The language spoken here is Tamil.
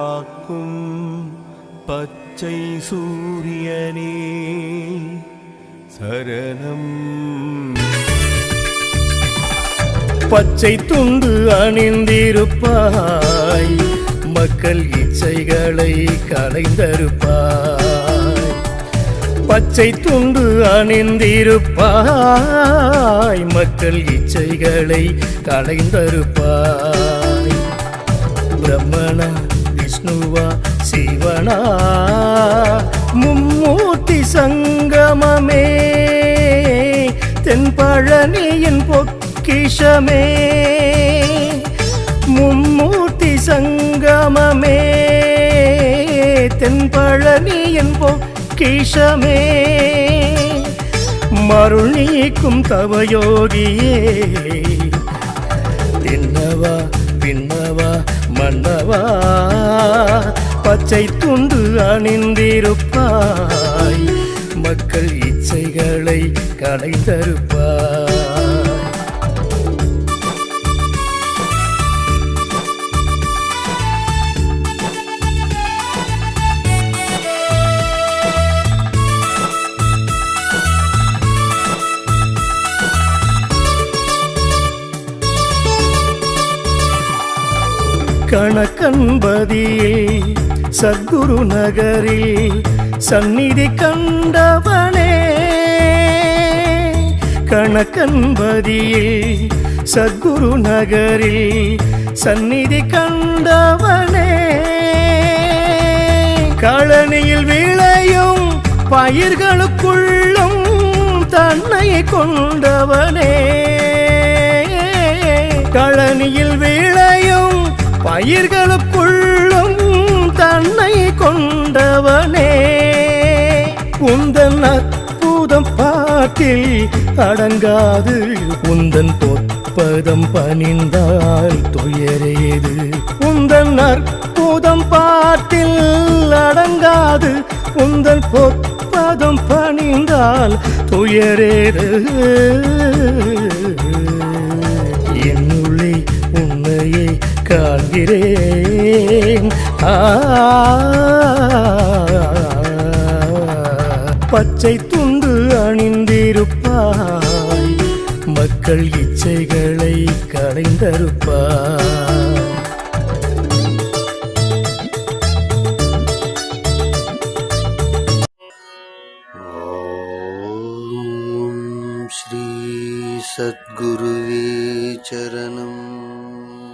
காக்கும் பச்சை சூரியனே சரணம். பச்சை துண்டு அணிந்திருப்பாய் மக்கள் இச்சைகளை களைந்தருப்பாய். பச்சை துண்டு அணிந்திருப்பாய் மக்கள் இச்சைகளை களைந்தருப்பாய். பிரம்மணா விஷ்ணுவா சிவனா? மும்மூர்த்தி சங்கமமே. தென்பழனியின் பொக்கிஷமே. மும்மூர்த்தி சங்கமமே. தென்பழனியின் பொக்கிஷமே. மருள் நீக்கும் தவயோகியே. தின்னவா பின்னவா மன்னவா? பச்சை துண்டு அணிந்திருப்பாய். மக்கள் இச்சைகளை களைந்தருப்பாய் கணக்கன்பதியில் சத்குரு நகரில் சந்நிதி கண்டவனே. கணக்கன்பதியில் சத்குரு நகரில் சந்நிதி கண்டவனே. கழனியில் விளையும் பயிர்களுக்குள்ளும் தன்னை கொண்டவனே. கழனியில் விளையும் பயிர்களுக்குள்ளும் தன்னை கொண்டவனே. உந்தன் அற்புதம் பாட்டில் அடங்காது. உந்தன் பொற்பதம் பணிந்தால் துயரேது. உந்தன் அற்புதம் பாட்டில் அடங்காது. உந்தன் பொற்பதம் பணிந்தால் துயரேது. காண்கிறேன் ஆ பச்சை துண்டு அணிந்திருப்பாய் மக்கள் இச்சைகளை களைந்தருப்பாய் ॐ श्री सद्गुरुवे चरणम्